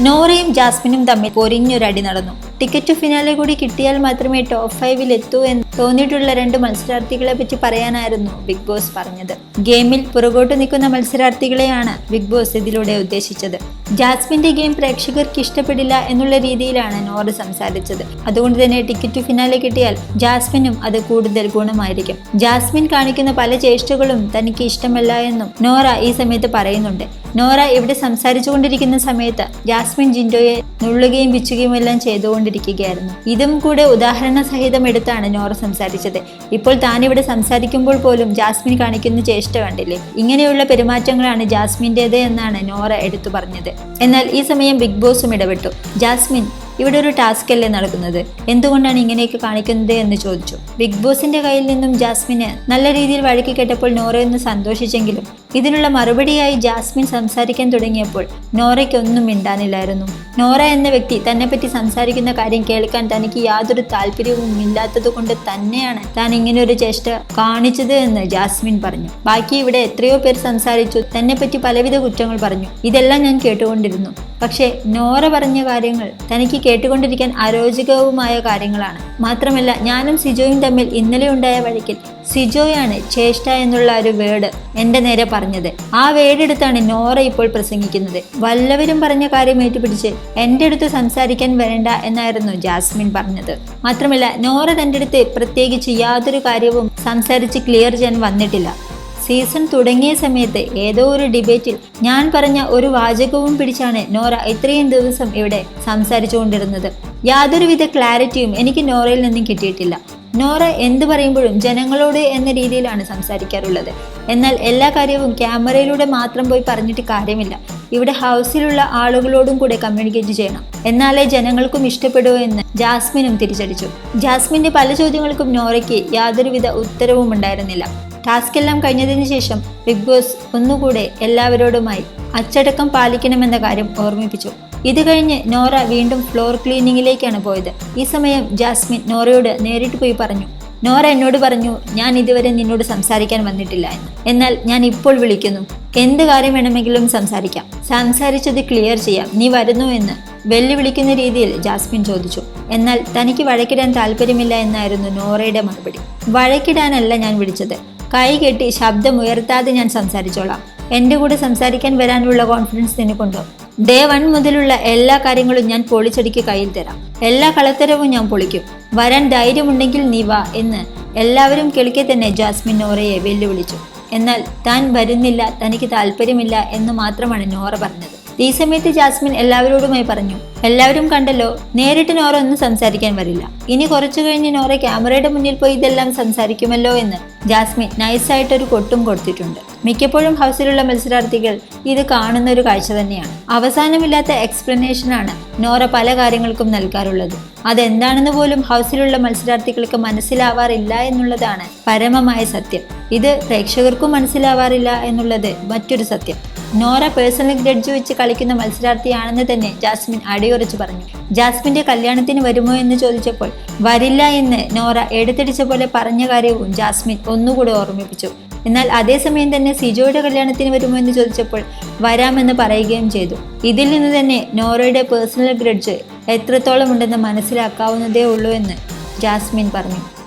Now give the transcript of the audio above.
നോറയും ജാസ്മിനും തമ്മിൽ പൊരിഞ്ഞൊരടി നടന്നു. ടിക്കറ്റ് ഫിനാലെ കൂടി കിട്ടിയാൽ മാത്രമേ ടോപ്പ് ഫൈവിൽ എത്തൂ എന്ന് തോന്നിയിട്ടുള്ള രണ്ട് മത്സരാർത്ഥികളെ പറ്റി പറയാനായിരുന്നു ബിഗ് ബോസ് പറഞ്ഞത്. ഗെയിമിൽ പുറകോട്ട് നിൽക്കുന്ന മത്സരാർത്ഥികളെയാണ് ബിഗ് ബോസ് ഇതിലൂടെ ഉദ്ദേശിച്ചത്. ജാസ്മിന്റെ ഗെയിം പ്രേക്ഷകർക്ക് ഇഷ്ടപ്പെടില്ല എന്നുള്ള രീതിയിലാണ് നോറ് സംസാരിച്ചത്. അതുകൊണ്ട് തന്നെ ടിക്കറ്റ് ഫിനാലെ കിട്ടിയാൽ ജാസ്മിനും അത് കൂടുതൽ ഗുണമായിരിക്കും. ജാസ്മിൻ കാണിക്കുന്ന പല ചേഷ്ടകളും തനിക്ക് ഇഷ്ടമല്ല എന്നും നോറ ഈ സമയത്ത് പറയുന്നുണ്ട്. നോറ ഇവിടെ സംസാരിച്ചുകൊണ്ടിരിക്കുന്ന സമയത്ത് ജാസ്മിൻ ജിൻഡോയെ നുള്ളുകയും വിച്ചുകയും എല്ലാം ചെയ്തുകൊണ്ടിരിക്കുകയായിരുന്നു. ഇതും കൂടെ ഉദാഹരണ സഹിതം എടുത്താണ് നോറ സംസാരിച്ചത്. ഇപ്പോൾ താനിവിടെ സംസാരിക്കുമ്പോൾ പോലും ജാസ്മിൻ കാണിക്കുന്ന ചേഷ്ട കണ്ടില്ലേ? ഇങ്ങനെയുള്ള പെരുമാറ്റങ്ങളാണ് ജാസ്മിന്റേത് എന്നാണ് നോറ എടുത്തു പറഞ്ഞത്. എന്നാൽ ഈ സമയം ബിഗ് ബോസും ഇടപെട്ടു. ജാസ്മിൻ ഇവിടെ ഒരു ടാസ്ക് അല്ലേ നടക്കുന്നത്? എന്തുകൊണ്ടാണ് ഇങ്ങനെയൊക്കെ കാണിക്കുന്നത് എന്ന് ചോദിച്ചു. ബിഗ് ബോസിന്റെ കയ്യിൽ നിന്നും ജാസ്മിന് നല്ല രീതിയിൽ വഴക്കി കേട്ടപ്പോൾ നോറ ഒന്ന് സന്തോഷിച്ചെങ്കിലും ഇതിനുള്ള മറുപടിയായി ജാസ്മിൻ സംസാരിക്കാൻ തുടങ്ങിയപ്പോൾ നോറയ്ക്കൊന്നും മിണ്ടാനില്ലായിരുന്നു. നോറ എന്ന വ്യക്തി തന്നെപ്പറ്റി സംസാരിക്കുന്ന കാര്യം കേൾക്കാൻ തനിക്ക് യാതൊരു താല്പര്യവും ഇല്ലാത്തത് കൊണ്ട് തന്നെയാണ് താൻ ഇങ്ങനെ ഒരു ചേഷ്ട കാണിച്ചത് എന്ന് ജാസ്മിൻ പറഞ്ഞു. ബാക്കി ഇവിടെ എത്രയോ പേർ സംസാരിച്ചു തന്നെപ്പറ്റി പലവിധ കുറ്റങ്ങൾ പറഞ്ഞു. ഇതെല്ലാം ഞാൻ കേട്ടുകൊണ്ടിരുന്നു. പക്ഷേ നോറ പറഞ്ഞ കാര്യങ്ങൾ തനിക്ക് കേട്ടുകൊണ്ടിരിക്കാൻ അരോചകവുമായ കാര്യങ്ങളാണ്. മാത്രമല്ല ഞാനും സിജോയും തമ്മിൽ ഇന്നലെ ഉണ്ടായ വഴിക്കിൽ സിജോയാണ് ചേഷ്ട എന്നുള്ള ഒരു വേർഡ് എന്റെ നേരെ പറഞ്ഞത്. ആ വേർഡെടുത്താണ് നോറ ഇപ്പോൾ പ്രസംഗിക്കുന്നത്. വല്ലവരും പറഞ്ഞ കാര്യം ഏറ്റുപിടിച്ച് എന്റെ അടുത്ത് സംസാരിക്കാൻ വരണ്ട എന്നായിരുന്നു ജാസ്മിൻ പറഞ്ഞത്. മാത്രമല്ല നോറ തന്റെ അടുത്ത് പ്രത്യേകിച്ച് യാതൊരു കാര്യവും സംസാരിച്ച് ക്ലിയർ ചെയ്യാൻ വന്നിട്ടില്ല. സീസൺ തുടങ്ങിയ സമയത്ത് ഏതോ ഒരു ഡിബേറ്റിൽ ഞാൻ പറഞ്ഞ ഒരു വാചകവും പിടിച്ചാണ് നോറ ഇത്രയും ദിവസം ഇവിടെ സംസാരിച്ചുകൊണ്ടിരുന്നത്. യാതൊരുവിധ ക്ലാരിറ്റിയും എനിക്ക് നോറയിൽ നിന്നും കിട്ടിയിട്ടില്ല. നോറ എന്ത് പറയുമ്പോഴും ജനങ്ങളോട് എന്ന രീതിയിലാണ് സംസാരിക്കാറുള്ളത്. എന്നാൽ എല്ലാ കാര്യവും ക്യാമറയിലൂടെ മാത്രം പോയി പറഞ്ഞിട്ട് കാര്യമില്ല. ഇവിടെ ഹൗസിലുള്ള ആളുകളോടും കൂടെ കമ്മ്യൂണിക്കേറ്റ് ചെയ്യണം. എന്നാലേ ജനങ്ങൾക്കും ഇഷ്ടപ്പെടൂ എന്ന് ജാസ്മിനും തിരിച്ചടിച്ചു. ജാസ്മിന്റെ പല ചോദ്യങ്ങൾക്കും നോറയ്ക്ക് യാതൊരുവിധ ഉത്തരവും ഉണ്ടായിരുന്നില്ല ടാസ്ക് എല്ലാം കഴിഞ്ഞതിന് ശേഷം ബിഗ് ബോസ് ഒന്നുകൂടെ എല്ലാവരോടുമായി അച്ചടക്കം പാലിക്കണമെന്ന കാര്യം ഓർമ്മിപ്പിച്ചു. ഇത് കഴിഞ്ഞ് നോറ വീണ്ടും ഫ്ലോർ ക്ലീനിങ്ങിലേക്കാണ് പോയത്. ഈ സമയം ജാസ്മിൻ നോറയോട് നേരിട്ട് പോയി പറഞ്ഞു നോറ എന്നോട് പറഞ്ഞു ഞാൻ ഇതുവരെ നിന്നോട് സംസാരിക്കാൻ വന്നിട്ടില്ല എന്ന്. എന്നാൽ ഞാൻ ഇപ്പോൾ വിളിക്കുന്നു. എന്ത് കാര്യം വേണമെങ്കിലും സംസാരിക്കാം. സംസാരിച്ചത് ക്ലിയർ ചെയ്യാം. നീ വരുന്നു എന്ന്. വെല്ലുവിളിക്കുന്ന രീതിയിൽ ജാസ്മിൻ ചോദിച്ചു. എന്നാൽ തനിക്ക് വഴക്കിടാൻ താല്പര്യമില്ല എന്നായിരുന്നു നോറയുടെ മറുപടി. വഴക്കിടാനല്ല ഞാൻ വിളിച്ചത്. കൈ കെട്ടി ശബ്ദം ഉയർത്താതെ ഞാൻ സംസാരിച്ചോളാം. എന്റെ കൂടെ സംസാരിക്കാൻ വരാനുള്ള കോൺഫിഡൻസ് നിനക്കുണ്ടോ? ഡേ വൺ മുതലുള്ള എല്ലാ കാര്യങ്ങളും ഞാൻ പൊളിച്ചടിക്ക് കയ്യിൽ തരാം. എല്ലാ കളത്തരവും ഞാൻ പൊളിക്കും. വരാൻ ധൈര്യമുണ്ടെങ്കിൽ നീ വാ എന്ന് എല്ലാവരും കിളിക്കെ തന്നെ ജാസ്മിൻ നോറയെ വെല്ലുവിളിച്ചു. എന്നാൽ താൻ വരുന്നില്ല തനിക്ക് താല്പര്യമില്ല എന്ന് മാത്രമാണ് നോറ പറഞ്ഞത്. ഈ സമയത്ത് ജാസ്മിൻ എല്ലാവരോടുമായി പറഞ്ഞു എല്ലാവരും കണ്ടല്ലോ നേരിട്ട് നോറ ഒന്നും സംസാരിക്കാൻ വരില്ല. ഇനി കുറച്ചു കഴിഞ്ഞ് നോറ ക്യാമറയുടെ മുന്നിൽ പോയി ഇതെല്ലാം സംസാരിക്കുമല്ലോ എന്ന് ജാസ്മിൻ നൈസായിട്ടൊരു കൊട്ടും കൊടുത്തിട്ടുണ്ട്. മിക്കപ്പോഴും ഹൗസിലുള്ള മത്സരാർത്ഥികൾ ഇത് കാണുന്ന ഒരു കാഴ്ച തന്നെയാണ്. അവസാനമില്ലാത്ത എക്സ്പ്ലനേഷനാണ് നോറ പല കാര്യങ്ങൾക്കും നൽകാറുള്ളത്. അതെന്താണെന്ന് പോലും ഹൗസിലുള്ള മത്സരാർത്ഥികൾക്ക് മനസ്സിലാവാറില്ല എന്നുള്ളതാണ് പരമമായ സത്യം. ഇത് പ്രേക്ഷകർക്കും മനസ്സിലാവാറില്ല എന്നുള്ളത് മറ്റൊരു സത്യം. നോറ പേഴ്സണൽ ഗ്രഡ്ജ് വെച്ച് കളിക്കുന്ന മത്സരാർത്ഥിയാണെന്ന് തന്നെ ജാസ്മിൻ അടിയുറച്ചു പറഞ്ഞു. ജാസ്മിന്റെ കല്യാണത്തിന് വരുമോ എന്ന് ചോദിച്ചപ്പോൾ വരില്ല എന്ന് നോറ എടുത്തടിച്ച പോലെ പറഞ്ഞ കാര്യവും ജാസ്മിൻ ഒന്നുകൂടെ ഓർമ്മിപ്പിച്ചു. എന്നാൽ അതേസമയം തന്നെ സിജോയുടെ കല്യാണത്തിന് വരുമോ എന്ന് ചോദിച്ചപ്പോൾ വരാമെന്ന് പറയുകയും ചെയ്തു. ഇതിൽ നിന്ന് തന്നെ നോറയുടെ പേഴ്സണൽ ഗ്രഡ്ജ് എത്രത്തോളം ഉണ്ടെന്ന് മനസ്സിലാക്കാവുന്നതേ ഉള്ളൂ എന്ന് ജാസ്മിൻ പറഞ്ഞു.